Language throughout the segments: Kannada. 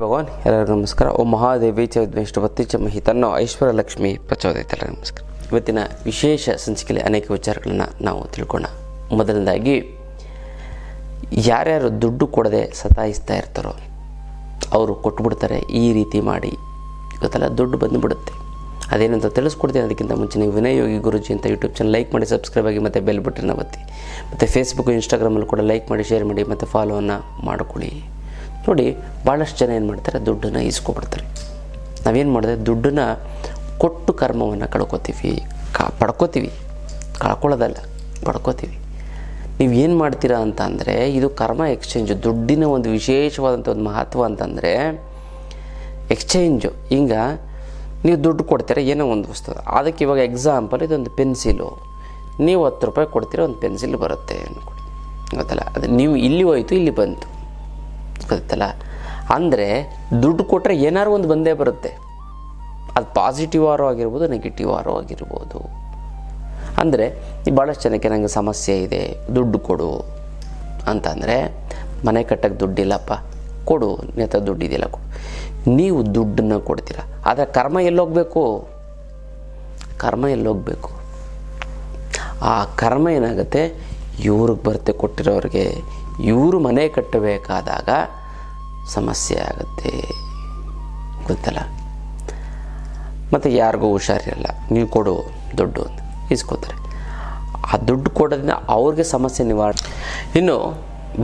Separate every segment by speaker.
Speaker 1: ಭಗವಾನ್, ಎಲ್ಲರಿಗೂ ನಮಸ್ಕಾರ. ಓ ಮಹಾದೇವಿ ಚ ವಿಷ್ಣುಪತಿ ಚ ಮಹಿ ತನ್ನೋ ಐಶ್ವರ್ಯ ಲಕ್ಷ್ಮಿ ಪ್ರಚೋದಯಿತ ನಮಸ್ಕಾರ. ಇವತ್ತಿನ ವಿಶೇಷ ಸಂಚಿಕೆಯಲ್ಲಿ ಅನೇಕ ವಿಚಾರಗಳನ್ನು ನಾವು ತಿಳ್ಕೊಳ್ಳೋಣ ಮೊದಲನೇದಾಗಿ, ಯಾರ್ಯಾರು ದುಡ್ಡು ಕೊಡದೆ ಸತಾಯಿಸ್ತಾ ಇರ್ತಾರೋ, ಅವರು ಕೊಟ್ಬಿಡ್ತಾರೆ. ಈ ರೀತಿ ಮಾಡಿ. ಗೊತ್ತಲ್ಲ? ದುಡ್ಡು ಬಂದುಬಿಡುತ್ತೆ. ಅದೇನಂತ ತಿಳಿಸ್ಕೊಡ್ತೀನಿ. ಅದಕ್ಕಿಂತ ಮುಂಚೆ ನೀವು ವಿನಯೋಗಿ ಯೋಗಿ ಗುರುಜಿ ಅಂತ ಯೂಟ್ಯೂಬ್ ಚಾನಲ್ ಲೈಕ್ ಮಾಡಿ, ಸಬ್ಸ್ಕ್ರೈಬ್ ಆಗಿ ಮತ್ತು ಬೆಲ್ ಬಟನ್ನ ಒತ್ತಿ. ಮತ್ತು ಫೇಸ್ಬುಕ್ ಇನ್ಸ್ಟಾಗ್ರಾಮಲ್ಲಿ ಕೂಡ ಲೈಕ್ ಮಾಡಿ, ಶೇರ್ ಮಾಡಿ ಮತ್ತು ಫಾಲೋವನ್ನು ಮಾಡಿಕೊಡಿ ನೋಡಿ ಭಾಳಷ್ಟು ಜನ ಏನು ಮಾಡ್ತಾರೆ? ದುಡ್ಡನ್ನು ಈಸ್ಕೊಬಿಡ್ತಾರೆ. ನಾವೇನು ಮಾಡಿದೆ? ದುಡ್ಡನ್ನು ಕೊಟ್ಟು ಕರ್ಮವನ್ನು ಕಳ್ಕೊತೀವಿ. ಕಾ, ಪಡ್ಕೋತೀವಿ. ಕಳ್ಕೊಳ್ಳೋದಲ್ಲ, ಪಡ್ಕೋತೀವಿ. ನೀವು ಏನು ಮಾಡ್ತೀರಾ ಅಂತ ಅಂದರೆ, ಇದು ಕರ್ಮ ಎಕ್ಸ್ಚೇಂಜು. ದುಡ್ಡಿನ ಒಂದು ವಿಶೇಷವಾದಂಥ ಒಂದು ಮಹತ್ವ ಅಂತಂದರೆ, ಎಕ್ಸ್ಚೇಂಜು. ಈಗ ನೀವು ದುಡ್ಡು ಕೊಡ್ತೀರ, ಏನೋ ಒಂದು ವಸ್ತು. ಅದಕ್ಕೆ ಇವಾಗ ಎಕ್ಸಾಂಪಲ್ ಇದೊಂದು ಪೆನ್ಸಿಲು ನೀವು ಹತ್ತು ರೂಪಾಯಿ ಕೊಡ್ತೀರ, ಒಂದು ಪೆನ್ಸಿಲ್ ಬರುತ್ತೆ ಅಂದ್ಕೊಳ್ಳಿ ಗೊತ್ತಲ್ಲ? ಅದು ನೀವು ಇಲ್ಲಿ ಹೋಯ್ತು, ಇಲ್ಲಿ ಬಂತು. ಗೊತ್ತಲ್ಲ ಅಂದರೆ ದುಡ್ಡು ಕೊಟ್ಟರೆ ಏನಾದ್ರು ಒಂದು ಬಂದೇ ಬರುತ್ತೆ. ಅದು ಪಾಸಿಟಿವ್ ಆರೋ ಆಗಿರ್ಬೋದು ನೆಗೆಟಿವ್ ಆರೋ ಆಗಿರ್ಬೋದು. ಅಂದರೆ ಭಾಳಷ್ಟು ಜನಕ್ಕೆ ನನಗೆ ಸಮಸ್ಯೆ ಇದೆ, ದುಡ್ಡು ಕೊಡು. ಅಂತಂದರೆ, ಮನೆ ಕಟ್ಟಕ್ಕೆ ದುಡ್ಡಿಲ್ಲಪ್ಪ, ಕೊಡು ನೇತ ದುಡ್ಡಿದೆಯಲ್ಲ ಕೊಡು. ನೀವು ದುಡ್ಡನ್ನು ಕೊಡ್ತೀರ? ಆದರೆ ಕರ್ಮ ಎಲ್ಲೋಗಬೇಕು? ಕರ್ಮ ಎಲ್ಲೋಗಬೇಕು. ಆ ಕರ್ಮ ಏನಾಗುತ್ತೆ? ಇವ್ರಿಗೆ ಬರುತ್ತೆ ಕೊಟ್ಟಿರೋರಿಗೆ. ಇವರು ಮನೆ ಕಟ್ಟಬೇಕಾದಾಗ ಸಮಸ್ಯೆ ಆಗುತ್ತೆ. ಗೊತ್ತಲ್ಲ? ಮತ್ತು ಯಾರಿಗೂ ಹುಷಾರಿರಲ್ಲ. ನೀವು ಕೊಡು ದುಡ್ಡು ಅಂತ. ಇಸ್ಕೋತಾರೆ. ಆ ದುಡ್ಡು ಕೊಡೋದ್ರಿಂದ ಅವ್ರಿಗೆ ಸಮಸ್ಯೆ ನಿವಾರಣೆ ಇನ್ನು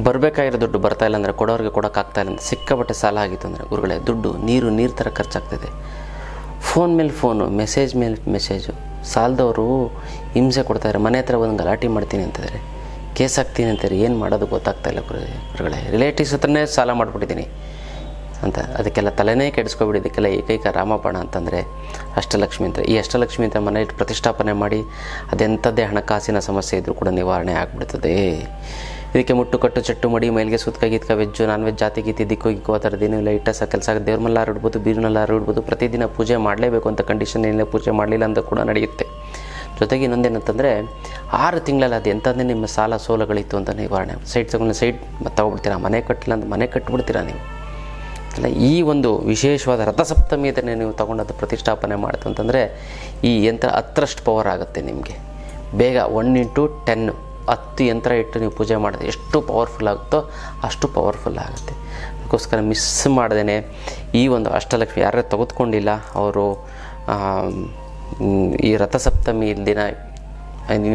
Speaker 1: ಬರಬೇಕಾಗಿರೋ ದುಡ್ಡು ಬರ್ತಾ ಇಲ್ಲ ಅಂದರೆ ಕೊಡೋರಿಗೆ ಕೊಡೋಕ್ಕಾಗ್ತಾ ಇಲ್ಲ ಅಂದರೆ ಸಿಕ್ಕಾಪಟ್ಟೆ ಸಾಲ ಆಗಿತ್ತು ಅಂದರೆ ಗುರುಗಳೇ, ದುಡ್ಡು, ನೀರು ನೀರು ಥರ ಖರ್ಚಾಗ್ತಿದೆ. ಫೋನ್ ಮೇಲೆ ಫೋನು, ಮೆಸೇಜ್ ಮೇಲೆ ಮೆಸೇಜು. ಸಾಲದವರು ಹಿಂಸೆ ಕೊಡ್ತಾರೆ ಮನೆ ಹತ್ರ ಒಂದು ಗಲಾಟೆ ಮಾಡ್ತೀನಿ ಅಂತಿದ್ದಾರೆ ಕೇಸ್ ಹಾಕ್ತೀನಿ ಅಂತಾರೆ? ಏನು ಮಾಡೋದು ಗೊತ್ತಾಗ್ತಾ ಇಲ್ಲ ಗುರು ಗುರುಗಳೇ. ರಿಲೇಟಿವ್ಸ್ ಹತ್ರನೇ ಸಾಲ ಮಾಡಿಬಿಟ್ಟಿದ್ದೀನಿ ಅಂತ. ಅದಕ್ಕೆಲ್ಲ ತಲೆನೇ ಕೆಡಿಸ್ಕೊಬಿಡಿ. ಇದಕ್ಕೆಲ್ಲ ಏಕೈಕ ರಾಮಪಣ ಅಂತಂದರೆ ಅಷ್ಟಲಕ್ಷ್ಮಿ ಅಂತ. ಈ ಅಷ್ಟಲಕ್ಷ್ಮಿ ಅಂತ ಮನೆ ಇಟ್ಟು ಪ್ರತಿಷ್ಠಾಪನೆ ಮಾಡಿ ಅದೆಂಥದ್ದೇ ಹಣಕಾಸಿನ ಸಮಸ್ಯೆ ಇದ್ದರೂ ಕೂಡ ನಿವಾರಣೆ ಆಗಿಬಿಡ್ತದೆ. ಇದಕ್ಕೆ ಮುಟ್ಟು ಕಟ್ಟು ಚಟ್ಟು ಮಡಿ, ಮೈಲಿಗೆ ಸುತ್ತಕ ಗೀತ್ಕ ವೆಜ್ಜು, ನಾನ್ ವೆಜ್ ಜಾತಿ ಗೀತಿ, ದಿಕ್ಕು ಗಿಕ್ಕು ಆ ಥರದ್ದು ಏನಿಲ್ಲ ಇಟ್ಟ ಕೆಲಸ ದೇವ್ರ ಮಲ್ಲಾರು ಇಡ್ಬೋದು ಬೀರ್ನಲ್ಲಾರು ಇಡ್ಬೋದು, ಪ್ರತಿದಿನ ಪೂಜೆ ಮಾಡಲೇಬೇಕು ಅಂತ ಕಂಡೀಷನ್ ಏನಿಲ್ಲ, ಪೂಜೆ ಮಾಡಲಿಲ್ಲ ಅಂತ ಕೂಡ ನಡೆಯುತ್ತೆ. ಜೊತೆಗೆ ಇನ್ನೊಂದೇನಂತಂದರೆ ಆರು ತಿಂಗಳಲ್ಲಿ ಅದು ಎಂಥದ್ದೇ ನಿಮ್ಮ ಸಾಲ ಸೋಲಗಳಿತ್ತು ಅಂತ ನಿವಾರಣೆ ಸೈಡ್ ತಗೊಂಡು ಸೈಟ್ ತಗೊಬಿಡ್ತೀರಾ? ಮನೆ ಕಟ್ಟಿಲ್ಲ ಅಂತ ಮನೆ ಕಟ್ಟಿಬಿಡ್ತೀರಾ ನೀವು? ಅಲ್ಲ, ಈ ಒಂದು ವಿಶೇಷವಾದ ರಥಸಪ್ತಮಿಯದನ್ನೇ ನೀವು ತಗೊಂಡದ್ದು ಪ್ರತಿಷ್ಠಾಪನೆ ಮಾಡ್ತು ಅಂತಂದರೆ, ಈ ಯಂತ್ರ ಹತ್ತರಷ್ಟು ಪವರ್ ಆಗುತ್ತೆ ನಿಮಗೆ. ಬೇಗ ಒನ್ ಇಂಟು ಟೆನ್ ಹತ್ತು ಯಂತ್ರ ಇಟ್ಟು ನೀವು ಪೂಜೆ ಮಾಡಿದ್ರೆ ಎಷ್ಟು ಪವರ್ಫುಲ್ ಆಗುತ್ತೋ ಅಷ್ಟು ಪವರ್ಫುಲ್ ಆಗುತ್ತೆ. ಅದಕ್ಕೋಸ್ಕರ ಮಿಸ್ ಮಾಡ್ದೇ ಈ ಒಂದು ಅಷ್ಟಲಕ್ಷ್ಮಿ ಯಾರೇ ತೆಗೆದುಕೊಂಡಿಲ್ಲ, ಅವರು ಈ ರಥಸಪ್ತಮಿ ದಿನ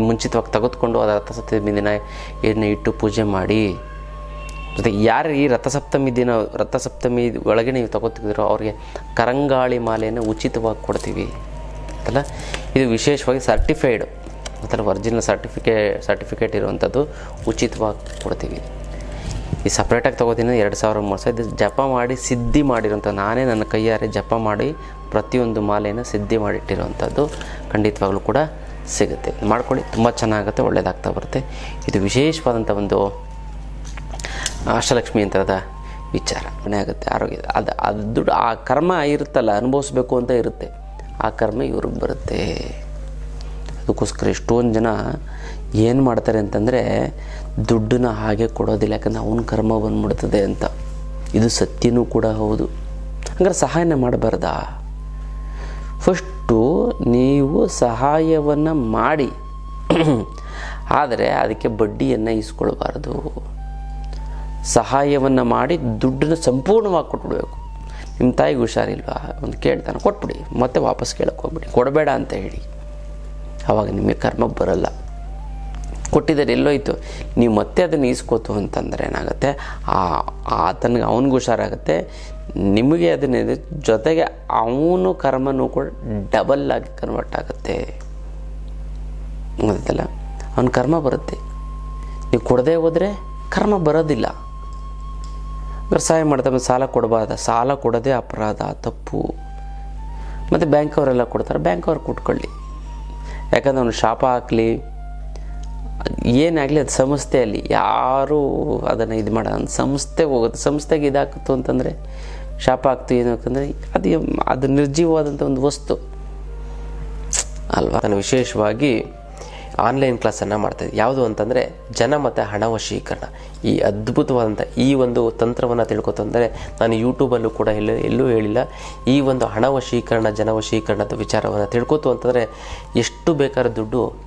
Speaker 1: ಮುಂಚಿತವಾಗಿ ತೆಗೆದುಕೊಂಡು ಅದು ರಥಸಪ್ತಮಿ ದಿನ ಎಣ್ಣೆ ಇಟ್ಟು ಪೂಜೆ ಮಾಡಿ. ಜೊತೆ ಯಾರು ಈ ರಥಸಪ್ತಮಿ ದಿನ, ರಥಸಪ್ತಮಿ ಒಳಗೆ ನೀವು ತಗೋತಿದ್ದೀರೋ ಅವ್ರಿಗೆ ಕರಂಗಾಳಿ ಮಾಲೆಯನ್ನು ಉಚಿತವಾಗಿ ಕೊಡ್ತೀವಿ. ಅಲ್ಲ, ಇದು ವಿಶೇಷವಾಗಿ ಸರ್ಟಿಫೈಡ್ ಅಥವಾ ಒರಿಜಿನಲ್ ಸರ್ಟಿಫಿಕೇ ಸರ್ಟಿಫಿಕೇಟ್ ಇರುವಂಥದ್ದು ಉಚಿತವಾಗಿ ಕೊಡ್ತೀವಿ. ಈ ಸಪ್ರೇಟಾಗಿ ತೊಗೋತೀನಿ ಎರಡು ಸಾವಿರ, ಮೂರು ಸಾವಿರ. ಇದು ಜಪ ಮಾಡಿ, ಸಿದ್ಧಿ ಮಾಡಿರೋಂಥ ನಾನೇ ನನ್ನ ಕೈಯಾರೆ ಜಪ ಮಾಡಿ ಪ್ರತಿಯೊಂದು ಮಾಲೆಯನ್ನು ಸಿದ್ಧಿ ಮಾಡಿಟ್ಟಿರುವಂಥದ್ದು ಖಂಡಿತವಾಗ್ಲೂ ಕೂಡ ಸಿಗುತ್ತೆ. ಮಾಡ್ಕೊಳ್ಳಿ, ತುಂಬ ಚೆನ್ನಾಗುತ್ತೆ ಒಳ್ಳೆಯದಾಗ್ತಾ ಬರುತ್ತೆ. ಇದು ವಿಶೇಷವಾದಂಥ ಒಂದು ಅಷ್ಟಲಕ್ಷ್ಮಿ ಅಂತದ ವಿಚಾರ. ಮನೆ ಆಗುತ್ತೆ, ಆರೋಗ್ಯ. ಅದು ಅದು ದುಡ್ಡು, ಆ ಕರ್ಮ ಇರುತ್ತಲ್ಲ, ಅನುಭವಿಸ್ಬೇಕು ಅಂತ ಇರುತ್ತೆ. ಆ ಕರ್ಮ ಇವ್ರಿಗೆ ಬರುತ್ತೆ. ಅದಕ್ಕೋಸ್ಕರ ಎಷ್ಟೊಂದು ಜನ ಏನು ಮಾಡ್ತಾರೆ ಅಂತಂದರೆ ದುಡ್ಡನ್ನ ಹಾಗೆ ಕೊಡೋದಿಲ್ಲ, ಯಾಕಂದ್ರೆ ಅವನ ಕರ್ಮ ಬಂದ್ಬಿಡ್ತದೆ ಅಂತ. ಇದು ಸತ್ಯನೂ ಕೂಡ ಹೌದು. ಹಂಗಾರೆ ಸಹಾಯನ ಮಾಡಬಾರ್ದಾ? ಫಸ್ಟು ನೀವು ಸಹಾಯವನ್ನು ಮಾಡಿ. ಆದರೆ ಅದಕ್ಕೆ ಬಡ್ಡಿಯನ್ನು ಇಸ್ಕೊಳ್ಬಾರ್ದು. ಸಹಾಯವನ್ನು ಮಾಡಿ ದುಡ್ಡನ್ನು ಸಂಪೂರ್ಣವಾಗಿ ಕೊಟ್ಬಿಡ್ಬೇಕು. ನಿಮ್ಮ ತಾಯಿಗೆ ಹುಷಾರಿಲ್ವಾ? ಒಂದು ಕೇಳ್ತಾನೆ, ಕೊಟ್ಬಿಡಿ. ಮತ್ತೆ ವಾಪಸ್ ಕೇಳಕ್ಕೆ ಹೋಗ್ಬಿಡಿ. ಕೊಡಬೇಡ ಅಂತ ಹೇಳಿ. ಆವಾಗ ನಿಮಗೆ ಕರ್ಮ ಬರಲ್ಲ. ಕೊಟ್ಟಿದ್ದಾರೆ ಎಲ್ಲೋಯ್ತು ನೀವು ಮತ್ತೆ ಅದನ್ನು ಈಸ್ಕೋತು ಅಂತಂದರೆ ಏನಾಗುತ್ತೆ, ಆ ಆತನಿಗೆ ಅವನಿಗೆ ಹುಷಾರಾಗುತ್ತೆ. ನಿಮಗೆ ಅದನ್ನೇ ಜೊತೆಗೆ ಅವನು ಕರ್ಮನೂ ಕೂಡ ಡಬಲ್ ಆಗಿ ಕನ್ವರ್ಟ್ ಆಗುತ್ತೆ. ಗೊತ್ತಲ್ಲ ಅವನ ಕರ್ಮ ಬರುತ್ತೆ. ನೀವು ಕೊಡದೆ ಹೋದರೆ ಕರ್ಮ ಬರೋದಿಲ್ಲ. ಸಹಾಯ ಮಾಡ್ತಾರೆ ಸಾಲ ಕೊಡಬಾರ್ದ. ಸಾಲ ಕೊಡೋದೇ ಅಪರಾಧ, ತಪ್ಪು. ಮತ್ತು ಬ್ಯಾಂಕ್ ಅವರೆಲ್ಲ ಕೊಡ್ತಾರೆ ಬ್ಯಾಂಕ್ ಅವ್ರು ಕೊಟ್ಕೊಳ್ಳಿ ಯಾಕಂದ್ರೆ ಅವನು ಶಾಪ ಹಾಕಲಿ ಏನಾಗಲಿ ಅದು ಸಂಸ್ಥೆಯಲ್ಲಿ ಯಾರೂ ಅದನ್ನು ಇದು ಮಾಡೋ ಸಂಸ್ಥೆ ಹೋಗುತ್ತೆ. ಸಂಸ್ಥೆಗೆ ಇದಾಗ್ತು ಅಂತಂದರೆ, ಶಾಪ ಆಗ್ತು, ಏನು ಅಂತಂದರೆ ಅದು ಅದು ನಿರ್ಜೀವವಾದಂಥ ಒಂದು ವಸ್ತು. ಅಲ್ವಾ? ನಾನು ವಿಶೇಷವಾಗಿ ಆನ್ಲೈನ್ ಕ್ಲಾಸನ್ನು ಮಾಡ್ತಾಯಿದ್ದೆ ಯಾವುದು ಅಂತಂದರೆ, ಜನ ಮತ್ತು ಹಣ ವಶೀಕರಣ. ಈ ಅದ್ಭುತವಾದಂಥ ಈ ಒಂದು ತಂತ್ರವನ್ನು ತಿಳ್ಕೊತಂದರೆ ನಾನು ಯೂಟ್ಯೂಬಲ್ಲೂ ಕೂಡ ಎಲ್ಲೂ ಎಲ್ಲೂ ಹೇಳಿಲ್ಲ. ಈ ಒಂದು ಹಣ ವಶೀಕರಣ, ಜನ ವಶೀಕರಣದ ವಿಚಾರವನ್ನು ತಿಳ್ಕೊತು ಅಂತಂದರೆ, ಎಷ್ಟು ಬೇಕಾದ ದುಡ್ಡು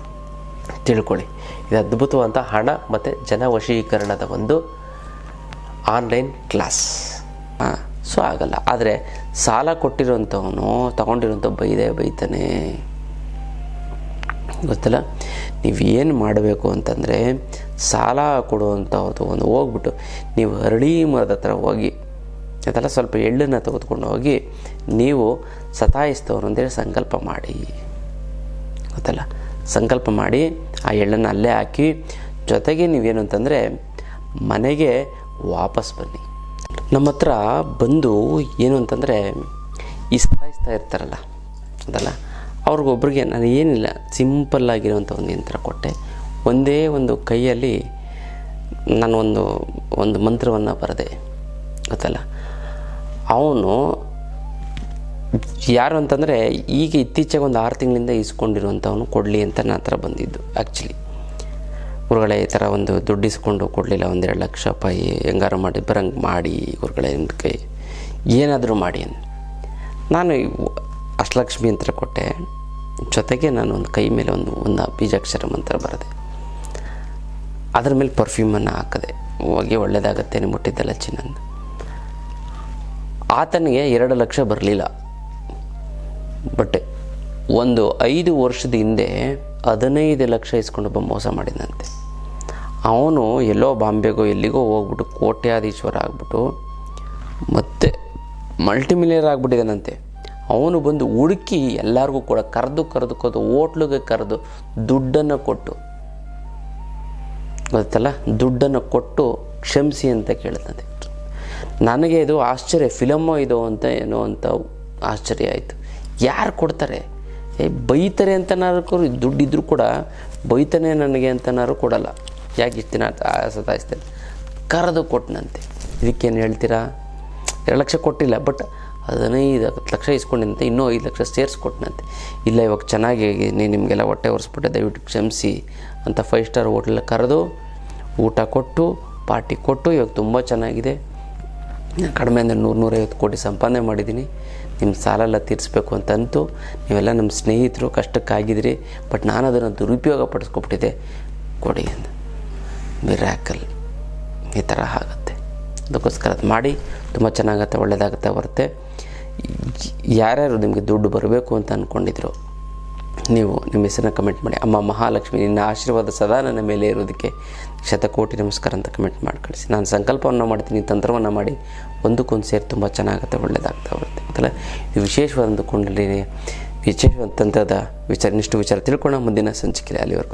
Speaker 1: ತಿಳ್ಕೊಳ್ಳಿ. ಇದು ಅದ್ಭುತವಾದಂಥ ಹಣ ಮತ್ತು ಜನ ವಶೀಕರಣದ ಒಂದು ಆನ್ಲೈನ್ ಕ್ಲಾಸ್. ಸೊ ಆಗಲ್ಲ. ಆದರೆ ಸಾಲ ಕೊಟ್ಟಿರೋಂಥವನು ತಗೊಂಡಿರುವಂಥ ಬೈದೆ ಬೈತಾನೆ. ಗೊತ್ತಲ್ಲ? ನೀವು ಏನು ಮಾಡಬೇಕು ಅಂತಂದರೆ ಸಾಲ ಕೊಡುವಂಥವ್ರದ್ದು ಒಂದು ಹೋಗ್ಬಿಟ್ಟು ನೀವು ಹರಳಿ ಮರದ ಹತ್ರ ಹೋಗಿ, ಅದೆಲ್ಲ ಸ್ವಲ್ಪ ಎಳ್ಳನ್ನು ತೆಗೆದುಕೊಂಡು ಹೋಗಿ ನೀವು ಸತಾಯಿಸ್ತವ್ರು ಅಂತೇಳಿ ಸಂಕಲ್ಪ ಮಾಡಿ. ಗೊತ್ತಲ್ಲ? ಸಂಕಲ್ಪ ಮಾಡಿ ಆ ಎಳ್ಳನ್ನು ಅಲ್ಲೇ ಹಾಕಿ, ಜೊತೆಗೆ ನೀವೇನು ಅಂತಂದರೆ ಮನೆಗೆ ವಾಪಸ್ ಬನ್ನಿ. ನಮ್ಮ ಹತ್ರ ಬಂದು ಏನು ಅಂತಂದರೆ ಇಸ್ತಾಯಿಸ್ತಾ ಸತಾಯಿಸ್ತಾ ಇರ್ತಾರಲ್ಲ, ಅದಲ್ಲ? ಅವ್ರಿಗೊಬ್ರಿಗೆ ನಾನು ಏನಿಲ್ಲ ಸಿಂಪಲ್ಲಾಗಿರುವಂಥ ಒಂದು ಯಂತ್ರ ಕೊಟ್ಟೆ. ಒಂದೇ ಒಂದು ಕೈಯಲ್ಲಿ ನಾನು ಒಂದು ಒಂದು ಮಂತ್ರವನ್ನು ಬರೆದೆ, ಗೊತ್ತಲ್ಲ? ಅವನು ಯಾರು ಅಂತಂದರೆ ಈಗ ಇತ್ತೀಚೆಗೆ ಒಂದು ಆರು ತಿಂಗಳಿಂದ ಇಸ್ಕೊಂಡಿರುವಂಥವನು ಕೊಡಲಿ ಅಂತ ನನ್ನ ಹತ್ರ ಬಂದಿದ್ದು ಆ್ಯಕ್ಚುಲಿ ಗುರುಗಳೇ, ಈ ಥರ ಒಂದು ದುಡ್ಡು ಇಸ್ಕೊಂಡು ಕೊಡಲಿಲ್ಲ, ಒಂದೆರಡು ಲಕ್ಷ ರೂಪಾಯಿ ಹೆಂಗಾರು ಮಾಡಿ, ಬರಂಗೆ ಮಾಡಿ ಗುರುಗಳೇ ನಿಮ್ಮ ಕೈ. ಏನಾದರೂ ಮಾಡಿ ಅಂತ. ನಾನು ಅಷ್ಟಲಕ್ಷ್ಮಿ ಅಂತ ಕೊಟ್ಟೆ. ಜೊತೆಗೆ ನಾನು ಒಂದು ಕೈ ಮೇಲೆ ಒಂದು ಒಂದು ಬೀಜಾಕ್ಷರ ಮಂತ್ರ ಬರೆದೆ. ಅದ್ರ ಮೇಲೆ ಪರ್ಫ್ಯೂಮನ್ನು ಹಾಕಿದೆ. ಹೋಗಿ ಒಳ್ಳೆಯದಾಗತ್ತೆ ಮುಟ್ಟಿದ್ದೆಲ್ಲ ಚಿನ್ನಂದು ಆತನಿಗೆ ಎರಡು ಲಕ್ಷ ಬರಲಿಲ್ಲ. ಬಟ್ ಒಂದು ಐದು ವರ್ಷದ ಹಿಂದೆ ಹದಿನೈದು ಲಕ್ಷ ಇಸ್ಕೊಂಡು ಒಬ್ಬ ಮೋಸ ಮಾಡಿದಂತೆ. ಅವನು ಎಲ್ಲೋ ಬಾಂಬೆಗೋ ಎಲ್ಲಿಗೋ ಹೋಗ್ಬಿಟ್ಟು ಕೋಟ್ಯಾಧೀಶ್ವರ ಆಗ್ಬಿಟ್ಟು ಮತ್ತೆ ಮಲ್ಟಿಮಿಲಿಯರ್ ಆಗಿಬಿಟ್ಟಿದ್ದಾನಂತೆ. ಅವನು ಬಂದು ಹುಡುಕಿ ಎಲ್ಲರಿಗೂ ಕೂಡ ಕರೆದು ಕರೆದು ಕರೆದು ಹೋಟ್ಲಿಗೆ ಕರೆದು ದುಡ್ಡನ್ನು ಕೊಟ್ಟು. ಗೊತ್ತಲ್ಲ? ದುಡ್ಡನ್ನು ಕೊಟ್ಟು ಕ್ಷಮಿಸಿ ಅಂತ ಕೇಳ್ತದೆ ನನಗೆ ಇದು ಆಶ್ಚರ್ಯ ಫಿಲಮ್ಮೋ ಇದು ಅಂತ ಏನೋ ಅಂತ ಆಶ್ಚರ್ಯ ಆಯಿತು. ಯಾರು ಕೊಡ್ತಾರೆ? ಏ, ಬೈತಾರೆ ಅಂತನಾದ್ರು ದುಡ್ಡಿದ್ರೂ ಕೂಡ, ಬೈತಾನೆ ನನಗೆ ಅಂತನಾದ್ರು ಕೊಡಲ್ಲ. ಯಾಕೆ ಇಷ್ಟು ದಿನ ಸತಾಯಿಸ್ತೇನೆ ಕರೆದು ಕೊಟ್ಟನಂತೆ ಇದಕ್ಕೇನು ಹೇಳ್ತೀರಾ? ಎರಡು ಲಕ್ಷ ಕೊಟ್ಟಿಲ್ಲ ಬಟ್ ಹದಿನೈದು ಹತ್ತು ಲಕ್ಷ ಇಸ್ಕೊಂಡಿದ್ದಂತೆ ಇನ್ನೂ ಐದು ಲಕ್ಷ ಸೇರಿಸ್ಕೊಟ್ಟನಂತೆ ಇಲ್ಲ, ಇವಾಗ ಚೆನ್ನಾಗಿ ನೀನು ನಿಮಗೆಲ್ಲ ಹೊಟ್ಟೆ ಒರೆಸ್ಬಿಟ್ಟೆ, ದಯವಿಟ್ಟು ಕ್ಷಮಿಸಿ ಅಂತ ಫೈವ್ ಸ್ಟಾರ್ ಹೋಟ್ಲಲ್ಲಿ ಕರೆದು ಊಟ ಕೊಟ್ಟು ಪಾರ್ಟಿ ಕೊಟ್ಟು, ಇವಾಗ ತುಂಬ ಚೆನ್ನಾಗಿದೆ. ನಾನು ಕಡಿಮೆ ಅಂದರೆ ನೂರು ನೂರೈವತ್ತು ಕೋಟಿ ಸಂಪಾದನೆ ಮಾಡಿದ್ದೀನಿ. ನಿಮ್ಮ ಸಾಲೆಲ್ಲ ತೀರಿಸ್ಬೇಕು ಅಂತಂತೂ ಅಂತು ನೀವೆಲ್ಲ ನಮ್ಮ ಸ್ನೇಹಿತರು ಕಷ್ಟಕ್ಕಾಗಿದ್ರಿ ಬಟ್ ನಾನು ಅದನ್ನು ದುರುಪಯೋಗ ಪಡಿಸ್ಕೊಬಿಟ್ಟಿದ್ದೆ ಕೊಡಿ ಅಂತ. ಮಿರಾಕಲ್. ಈ ಥರ ಆಗುತ್ತೆ. ಅದಕ್ಕೋಸ್ಕರ ಅದು ಮಾಡಿ, ತುಂಬ ಚೆನ್ನಾಗತ್ತೆ ಒಳ್ಳೆಯದಾಗುತ್ತೆ ಬರುತ್ತೆ ಯಾರ್ಯಾರು ನಿಮಗೆ ದುಡ್ಡು ಬರಬೇಕು ಅಂತ ಅಂದ್ಕೊಂಡಿದ್ರು ನೀವು ನಿಮ್ಮ ಹೆಸರನ್ನ ಕಮೆಂಟ್ ಮಾಡಿ. ಅಮ್ಮ ಮಹಾಲಕ್ಷ್ಮಿ, ನಿನ್ನ ಆಶೀರ್ವಾದ ಸದಾ ನನ್ನ ಮೇಲೆ ಇರೋದಕ್ಕೆ ಶತಕೋಟಿ ನಮಸ್ಕಾರ ಅಂತ ಕಮೆಂಟ್ ಮಾಡಿ ಕಳಿಸಿ ನಾನು ಸಂಕಲ್ಪವನ್ನು ಮಾಡ್ತೀನಿ, ತಂತ್ರವನ್ನು ಮಾಡಿ ಒಂದಕ್ಕೊಂದು ಸೇರಿ ತುಂಬ ಚೆನ್ನಾಗುತ್ತೆ ಒಳ್ಳೆಯದಾಗ್ತಾ ಬರುತ್ತೆ. ಗೊತ್ತಲ್ಲ ಇದು ವಿಶೇಷವಾದ ಒಂದು ವಿಶೇಷವಾದ ತಂತ್ರದ ವಿಚಾರ ಇಷ್ಟು ವಿಚಾರ ತಿಳ್ಕೊಳ್ಳೋ ಮುಂದಿನ ಸಂಚಿಕೆ ಅಲ್ಲಿವರೆಗೂ.